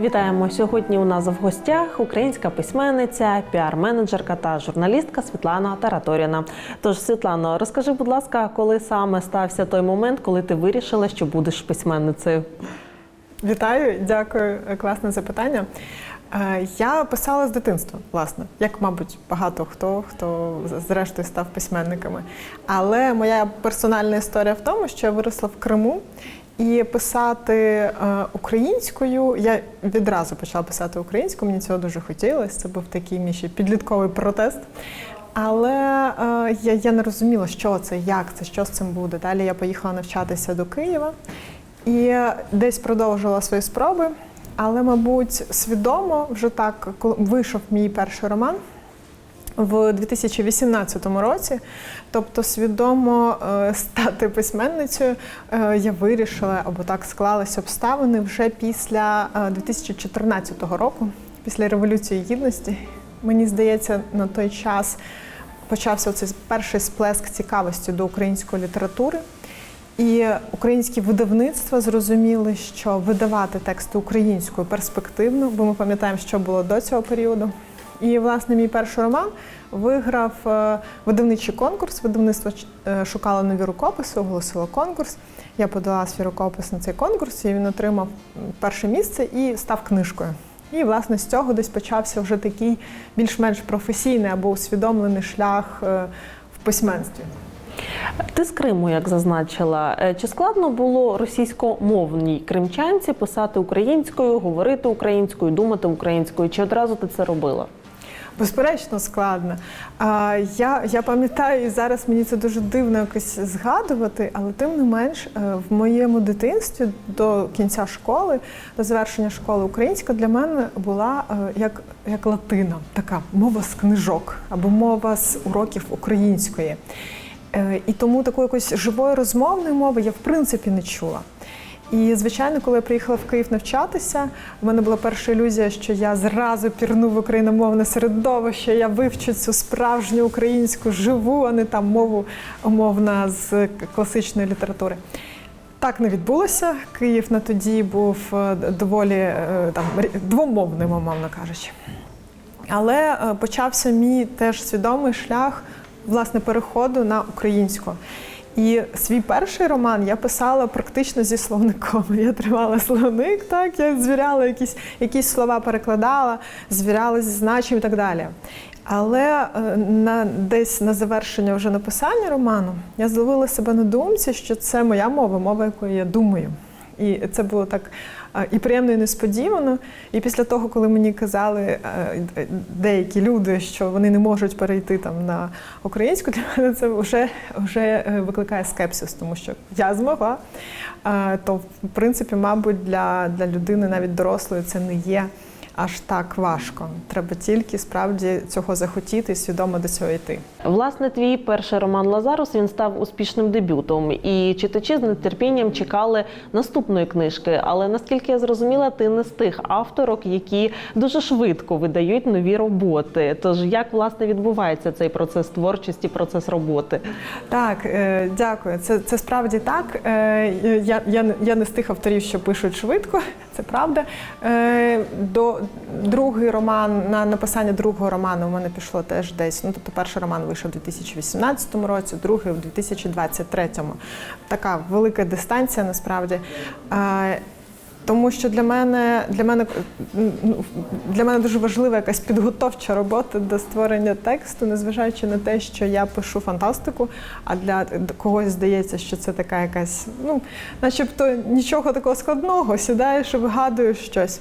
Вітаємо сьогодні. У нас в гостях українська письменниця, піар-менеджерка та журналістка Світлана Тараторіна. Тож, Світлано, розкажи, будь ласка, коли саме стався той момент, коли ти вирішила, що будеш письменницею? Вітаю, дякую, класне запитання. Е, Я писала з дитинства, власне, як, мабуть, багато хто, хто зрештою став письменниками. Але моя персональна історія в тому, що я виросла в Криму. І писати е, українською я відразу почала писати українською. Мені цього дуже хотілося. Це був такий мій ще підлітковий протест. Але е, я, я не розуміла, що це, як це, що з цим буде. Далі я поїхала навчатися до Києва і десь продовжила свої спроби. Але, мабуть, свідомо вже так, коли вийшов мій перший роман в 2018 році, тобто свідомо е, стати письменницею, е, я вирішила, або так склалися обставини вже після е, 2014 року, після Революції Гідності. Мені здається, на той час почався цей перший сплеск цікавості до української літератури. І українські видавництва зрозуміли, що видавати тексти українською перспективно, бо ми пам'ятаємо, що було до цього періоду. І, власне, мій перший роман виграв е, видавничий конкурс. Видавництво е, шукало нові рукописи, оголосило конкурс. Я подала свій рукопис на цей конкурс, і він отримав перше місце і став книжкою. І, власне, з цього десь почався вже такий більш-менш професійний або усвідомлений шлях е, в письменстві. Ти з Криму, як зазначила, чи складно було російськомовній кримчанці писати українською, говорити українською, думати українською? Чи одразу ти це робила? Безперечно, складно. А, я, я пам'ятаю, і зараз мені це дуже дивно якось згадувати, але тим не менш, е, в моєму дитинстві до кінця школи, до завершення школи українська для мене була е, як, як латина, така мова з книжок або мова з уроків української. Е, І тому такої якоїсь живої розмовної мови я в принципі не чула. І звичайно, коли я приїхала в Київ навчатися, в мене була перша ілюзія, що я зразу пірну в україномовне середовище, я вивчу цю справжню українську живу, а не там мову умовна з класичної літератури. Так не відбулося. Київ на тоді був е, доволі е, там двомовним, умовно кажучи. Але е, почався мій теж свідомий шлях власне переходу на українську. І свій перший роман я писала практично зі словником. Я тримала словник, так я звіряла якісь, якісь слова, перекладала, звіряла зі значенням і так далі. Але е, на десь на завершення вже написання роману я зловила себе на думці, що це моя мова, мова, якою я думаю. І це було так і приємно, і несподівано. І після того, коли мені казали е, деякі люди, що вони не можуть перейти там на українську, для мене це вже, вже е, викликає скепсис, тому що я змогла. То, в принципі, мабуть, для, для людини навіть дорослої це не є аж так важко. Треба тільки справді цього захотіти і свідомо до цього йти. Власне, твій перший роман Лазарус він став успішним дебютом, і читачі з нетерпінням чекали наступної книжки. Але наскільки я зрозуміла, ти не з тих авторок, які дуже швидко видають нові роботи. Тож як власне відбувається цей процес творчості, процес роботи? Так, е, дякую. Це, це справді так. Е, я, я, я не з тих авторів, що пишуть швидко, це правда. Е, до другий роман на написання другого роману у мене пішло теж десь. Ну тобто, перший роман вийшов у 2018 році, другий у 2023. Така велика дистанція насправді. Тому що для мене для мене ну, для мене дуже важлива якась підготовча робота до створення тексту, незважаючи на те, що я пишу фантастику, а для когось здається, що це така якась, ну, начебто нічого такого складного, сідаєш і вигадуєш щось.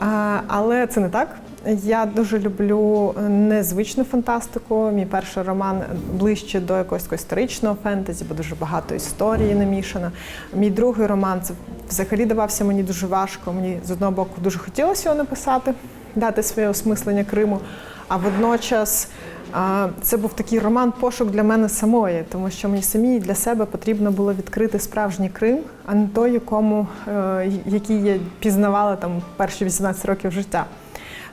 А, але це не так. Я дуже люблю незвичну фантастику. Мій перший роман ближче до якогось історичного фентезі, бо дуже багато історії намішано. Мій другий роман це взагалі давався мені дуже важко. Мені з одного боку дуже хотілося його написати, дати своє осмислення Криму. А водночас це був такий роман пошук для мене самої, тому що мені самій для себе потрібно було відкрити справжній Крим, а не той, якому е, який я пізнавала там перші 18 років життя.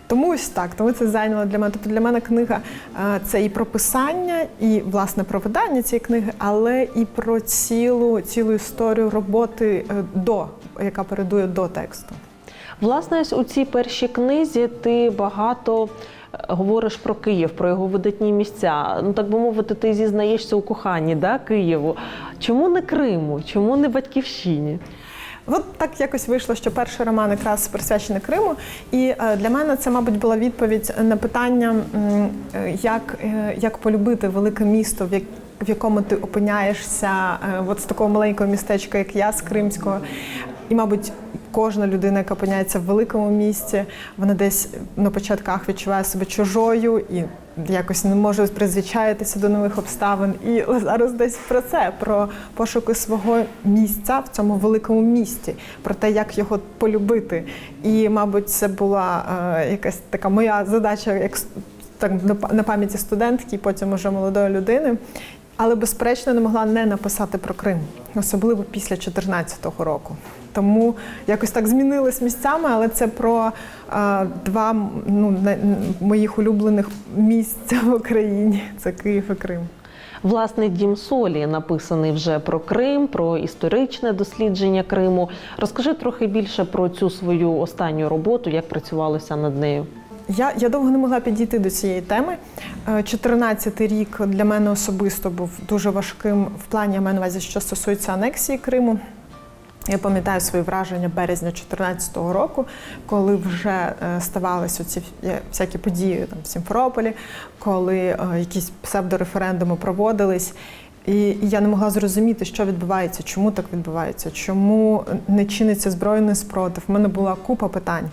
Тому ось так, тому це зайняло для мене. Тобто для мене книга е, це і про писання, і власне про видання цієї книги, але і про цілу, цілу історію роботи е, до, яка передує до тексту. Власне, ось у цій першій книзі ти багато е, говориш про Київ, про його видатні місця. Ну так би мовити, ти зізнаєшся у коханні да, Києву. Чому не Криму? Чому не батьківщині? От так якось вийшло, що перший роман якраз присвячений Криму. І е, для мене це, мабуть, була відповідь на питання, е, як, е, як полюбити велике місто, в в якому ти опиняєшся, от з такого маленького містечка, як я з Кримського. І, мабуть, кожна людина, яка опиняється в великому місті, вона десь на початках відчуває себе чужою і якось не може призвичаїтися до нових обставин. І зараз десь про це, про пошуки свого місця в цьому великому місті, про те, як його полюбити. І, мабуть, це була е, якась така моя задача, як так на пам'яті студентки, потім уже молодої людини. Але безперечно не могла не написати про Крим, особливо після 2014 року. Тому якось так змінились місцями, але це про е, два ну, на- моїх улюблених місця в Україні це Київ і Крим. Власне, дім солі написаний вже про Крим, про історичне дослідження Криму. Розкажи трохи більше про цю свою останню роботу, як працювалося над нею. Я, я довго не могла підійти до цієї теми. 14 рік для мене особисто був дуже важким в плані я маю на увазі, що стосується анексії Криму. Я пам'ятаю свої враження березня 2014 року, коли вже е, ставалися ці всякі події там в Сімферополі, коли е, якісь псевдореферендуми проводились. І я не могла зрозуміти, що відбувається, чому так відбувається, чому не чиниться збройний спротив. У мене була купа питань.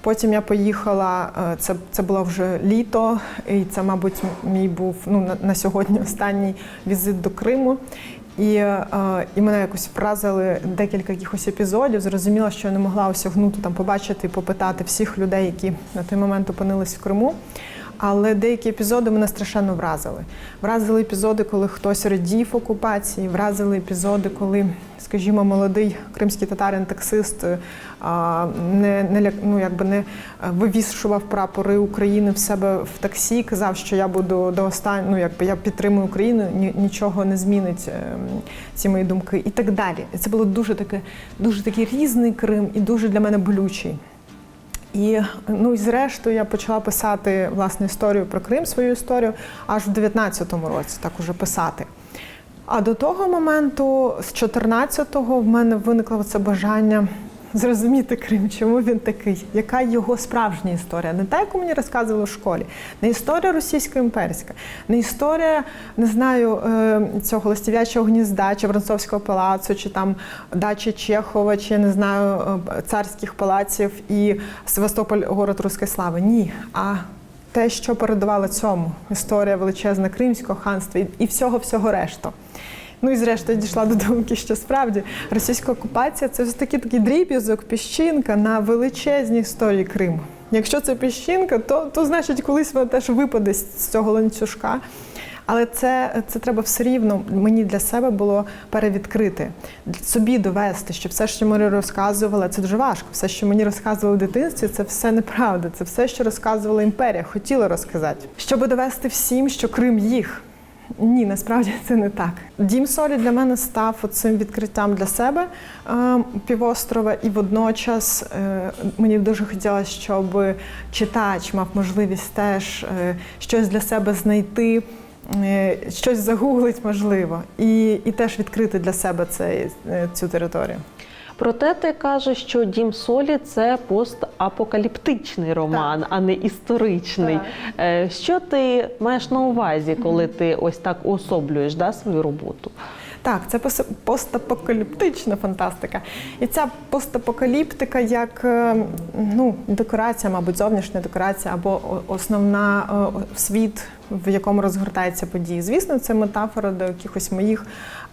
Потім я поїхала, е, це, це було вже літо, і це, мабуть, мій був ну, на, на сьогодні останній візит до Криму. І, е, і мене якось вразили декілька якихось епізодів. Зрозуміла, що я не могла осягнути там, побачити попитати всіх людей, які на той момент опинились в Криму. Але деякі епізоди мене страшенно вразили. Вразили епізоди, коли хтось радів окупації, вразили епізоди, коли, скажімо, молодий кримський татарин-таксист е, не, не, ну, якби не е, вивішував прапори України в себе в таксі, казав, що я буду до останнього, ну, якби я підтримую Україну, ні, нічого не змінить е, ці мої думки і так далі. Це було дуже таке, дуже такий різний Крим і дуже для мене болючий. І ну і зрештою я почала писати власне історію про Крим, свою історію, аж в 19-му році так уже писати. А до того моменту, з 14-го, в мене виникло це бажання зрозуміти Крим, чому він такий, яка його справжня історія, не та, яку мені розказували в школі, не історія російсько-імперська, не історія, не знаю, е, цього листів'ячого гнізда, чи Воронцовського палацу, чи там дачі Чехова, чи не знаю, е, царських палаців і Севастополь, город руської слави. Ні. А те, що передувало цьому історія величезна Кримського ханства і- всього всього решту. Ну і зрештою дійшла до думки, що справді російська окупація це все таки такий дріб'язок, піщинка на величезній історії Криму. Якщо це піщинка, то, то значить колись вона теж випаде з цього ланцюжка. Але це, це треба все рівно мені для себе було перевідкрити, собі довести, що все, що мені розказували, це дуже важко. Все, що мені розказували в дитинстві, це все неправда. Це все, що розказувала імперія, хотіла розказати. Щоб довести всім, що Крим їх. Ні, насправді це не так. Дім солі для мене став цим відкриттям для себе е, півострова, і водночас е, мені дуже хотілося, щоб читач мав можливість теж е, щось для себе знайти, щось загуглить, можливо, і, і теж відкрити для себе цей, е, цю територію. Проте ти кажеш, що дім солі це постапокаліптичний роман, а не історичний. Так. Що ти маєш на увазі, коли ти ось так уособлюєш да, свою роботу? Так, це постапокаліптична фантастика. І ця постапокаліптика як е, ну, декорація, мабуть, зовнішня декорація або основна е, світ, в якому розгортаються події. Звісно, це метафора до якихось моїх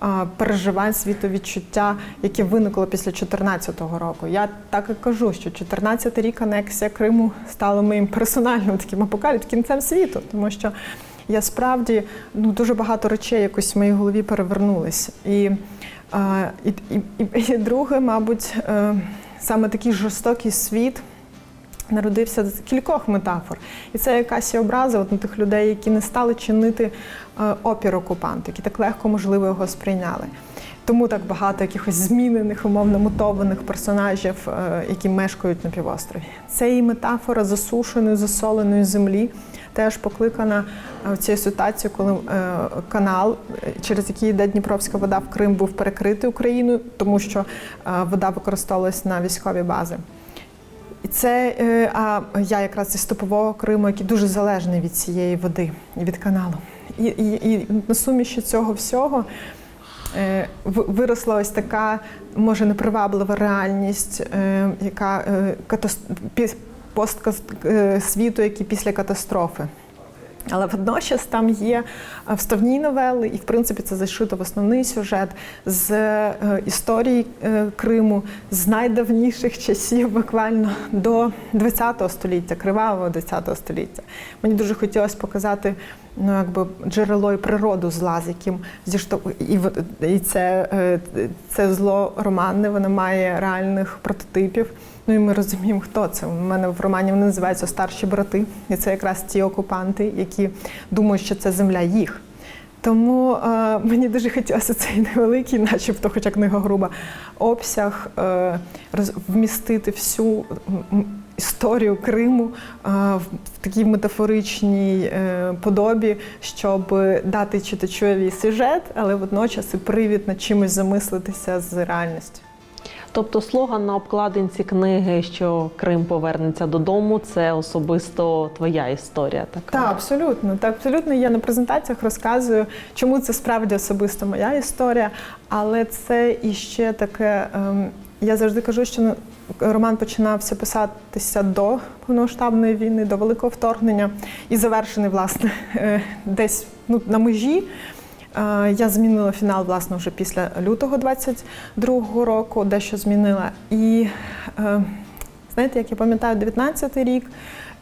е, переживань, світовідчуття, які виникли після 2014 року. Я так і кажу, що 14 рік анексія Криму стала моїм персональним таким апокаліпсисом, кінцем світу, тому що я справді ну дуже багато речей якось в моїй голові перевернулись. І, і, і, і друге, мабуть, е, саме такий жорстокий світ народився з кількох метафор. І це якась і образа от на тих людей, які не стали чинити е, опір окупанту, які так легко, можливо, його сприйняли. Тому так багато якихось змінених, умовно мутованих персонажів, е, які мешкають на півострові. Це і метафора засушеної, засоленої землі, теж покликана е, в цій ситуації, коли е, канал, через який йде Дніпровська вода в Крим, був перекритий Україною, тому що е, вода використовувалась на військові бази. І це а я якраз із степового Криму, який дуже залежний від цієї води і від каналу. І, і, і на суміші цього всього е, виросла ось така, може, неприваблива реальність, е, яка е, пі- е, світу, який після катастрофи. Але водночас там є е, вставні новели, і в принципі це зашито в основний сюжет з е, історії Криму з найдавніших часів, буквально до ХХ століття, кривавого ХХ століття. Мені дуже хотілося показати ну, якби джерело і природу зла, з яким зіштов... і, це, це зло романне, воно має реальних прототипів. Ну і ми розуміємо, хто це. У мене в романі вони називаються старші брати, і це якраз ті окупанти, які думають, що це земля їх. Тому е, мені дуже хотілося цей невеликий, начебто, хоча книга груба, обсяг е, роз, вмістити всю історію Криму е, в, такій метафоричній е, подобі, щоб дати читачові сюжет, але водночас і привід над чимось замислитися з реальністю. Тобто слоган на обкладинці книги, що Крим повернеться додому, це особисто твоя історія. Така Так, абсолютно. Так, абсолютно. Я на презентаціях розказую, чому це справді особисто моя історія, але це іще таке. ем, я завжди кажу, що ну, роман починався писатися до повномасштабної війни, до великого вторгнення і завершений, власне, е, десь ну, на межі. Я змінила фінал, власне, вже після лютого 22-го року, дещо змінила. І е, знаєте, як я пам'ятаю 19-й рік,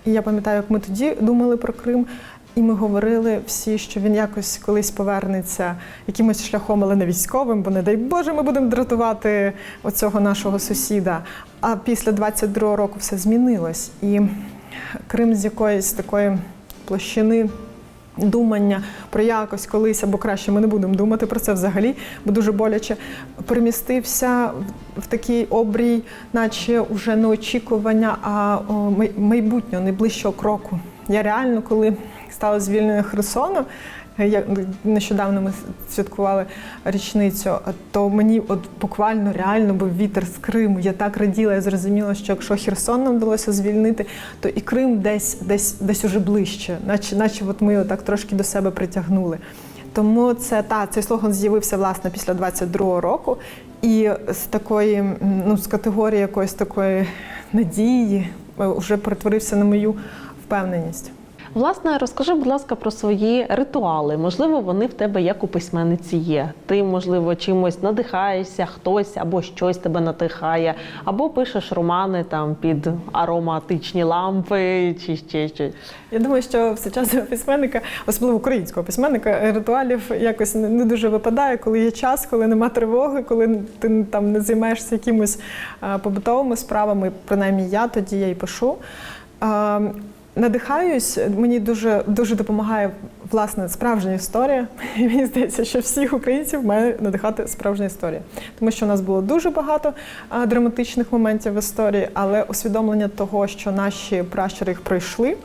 і я пам'ятаю, як ми тоді думали про Крим. І ми говорили всі, що він якось колись повернеться якимось шляхом, але не військовим, бо не дай Боже, ми будемо дратувати оцього нашого сусіда. А після 22-го року все змінилось. І Крим з якоїсь такої площини думання про якось колись, або краще ми не будемо думати про це взагалі, бо дуже боляче перемістився в, такий обрій, наче вже не очікування, а майбутнього, найближчого кроку. Я реально, коли стала звільненою Херсону, нещодавно ми святкували річницю, то мені от буквально реально був вітер з Криму. Я так раділа, я зрозуміла, що якщо Херсон нам вдалося звільнити, то і Крим десь десь десь уже ближче, наче, наче от ми його так трошки до себе притягнули. Тому це та цей слоган з'явився власне після 22-го року, і з такої ну з категорії якоїсь такої надії е, вже перетворився на мою впевненість. Власне, розкажи, будь ласка, про свої ритуали. Можливо, вони в тебе як у письменниці є. Ти, можливо, чимось надихаєшся, хтось або щось тебе надихає, або пишеш романи там під ароматичні лампи чи ще щось. Я думаю, що в сучасного письменника, особливо українського письменника, ритуалів якось не дуже випадає, коли є час, коли нема тривоги, коли ти там не займаєшся якимось побутовими справами. Принаймні я тоді я й пишу. Надихаюсь, мені дуже дуже допомагає власне справжня історія. І мені здається, що всіх українців має надихати справжня історія, тому що у нас було дуже багато драматичних моментів в історії, але усвідомлення того, що наші пращури їх пройшли.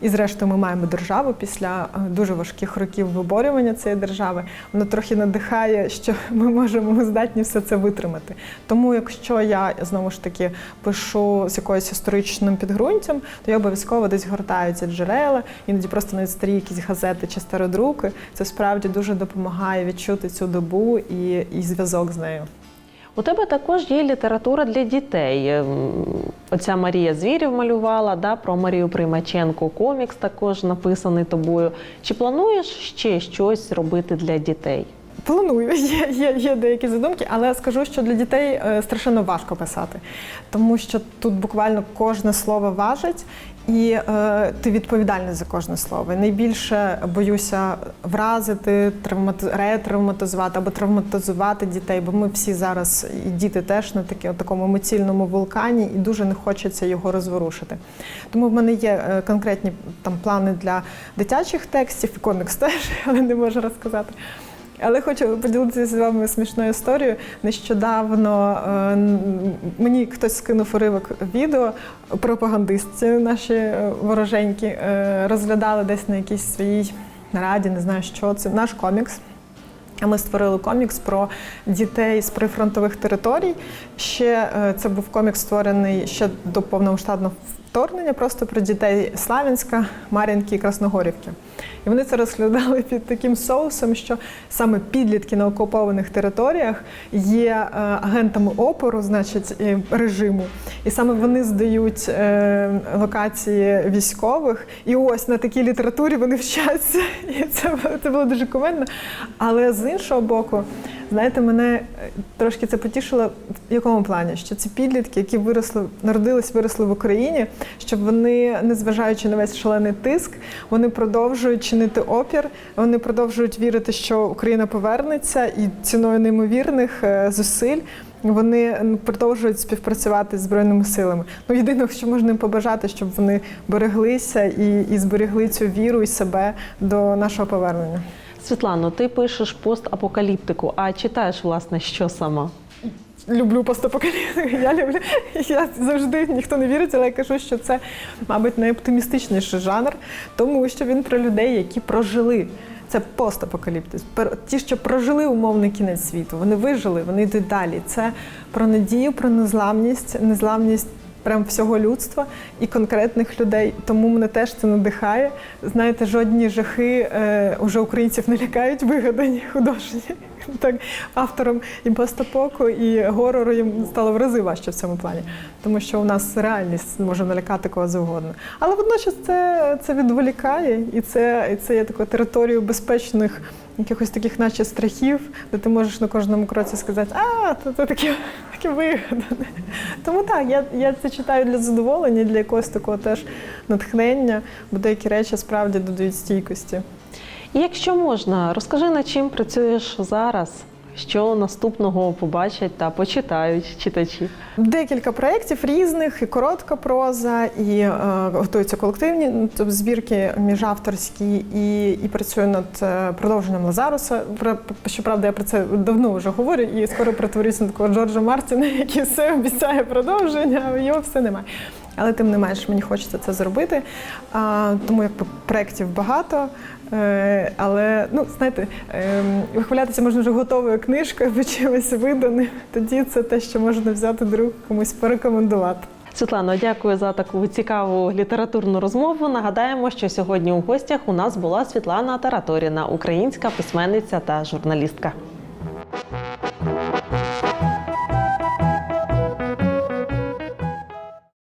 І зрештою ми маємо державу після е, дуже важких років виборювання цієї держави. Воно трохи надихає, що ми можемо, ми здатні все це витримати. Тому, якщо я знову ж таки пишу з якоюсь історичним підґрунтям, то я обов'язково десь гортаю ці джерела, іноді просто навіть старі якісь газети чи стародруки. Це справді дуже допомагає відчути цю добу і, і зв'язок з нею. У тебе також є література для дітей. Ем, Оця Марія Звірів малювала да, про Марію Приймаченко. Комікс також написаний тобою. Чи плануєш ще щось робити для дітей? Планую, є, є, є деякі задумки, але скажу, що для дітей е, страшенно важко писати, тому що тут буквально кожне слово важить, і е, ти відповідальний за кожне слово. Найбільше боюся вразити, травмати, ретравматизувати або травматизувати дітей, бо ми всі зараз, і діти теж на такі, такому емоційному вулкані, і дуже не хочеться його розворушити. Тому в мене є е, конкретні там плани для дитячих текстів, і комікс теж, але не можу розказати. Але хочу поділитися з вами смішною історією. Нещодавно е, мені хтось скинув уривок відео. Пропагандисти наші е, вороженькі е, розглядали десь на якійсь своїй нараді, не знаю, що це наш комікс. А ми створили комікс про дітей з прифронтових територій. Ще це був комікс створений ще до повномасштабного вторгнення, просто про дітей Славянська, Мар'їнки і Красногорівки. І вони це розглядали під таким соусом, що саме підлітки на окупованих територіях є е, агентами опору, значить, режиму. І саме вони здають е, локації військових. І ось на такій літературі вони вчаться. І це, було- дуже комедно. Але з іншого боку, знаєте, мене е, трошки це потішило в якому плані? Що ці підлітки, які виросли, народились, виросли в Україні, щоб вони, незважаючи на весь шалений тиск, вони продовжують чинити опір, вони продовжують вірити, що Україна повернеться, і ціною неймовірних е, зусиль. Вони продовжують співпрацювати з збройними силами. Ну єдине, що можна їм побажати, щоб вони береглися і, і зберегли цю віру і себе до нашого повернення. Світлано, ти пишеш постапокаліптику, а читаєш власне що сама? люблю постапокаліптику. Я люблю. Я завжди ніхто не вірить, але я кажу, що це, мабуть, найоптимістичніший жанр, тому що він про людей, які прожили. Це постапокаліптис. Ті, що прожили умовний кінець світу, вони вижили, вони йдуть далі. Це про надію, про незламність, незламність прям всього людства і конкретних людей. Тому мене теж це надихає. Знаєте, жодні жахи е, уже українців не лякають, вигадані художні. Так, авторам і постапоку, і горору їм стало в рази важче в цьому плані, тому що у нас реальність може налякати кого завгодно. Але водночас це, це відволікає, і це, і це є такою територією безпечних якихось таких, наче страхів, де ти можеш на кожному кроці сказати, а, то це таке, таке вигадане. Тому так, я, я це читаю для задоволення, для якогось такого теж натхнення, бо деякі речі справді додають стійкості. Якщо можна, розкажи над чим працюєш зараз, що наступного побачать та почитають читачі. Декілька проєктів різних, і коротка проза, і е, готуються колективні ну, тобто збірки міжавторські, і, і працюю над е, продовженням Лазаруса. Щоправда, я про це давно вже говорю, і скоро перетворюся на такого Джорджа Мартіна, який все обіцяє продовження, його все немає. Але тим не менш мені хочеться це зробити. А, тому якби проєктів багато. Е, але ну знаєте, е, вихвалятися можна вже готовою книжкою або чимось виданим. Тоді це те, що можна взяти друг комусь порекомендувати. Світлано, дякую за таку цікаву літературну розмову. Нагадаємо, що сьогодні у гостях у нас була Світлана Тараторіна, українська письменниця та журналістка.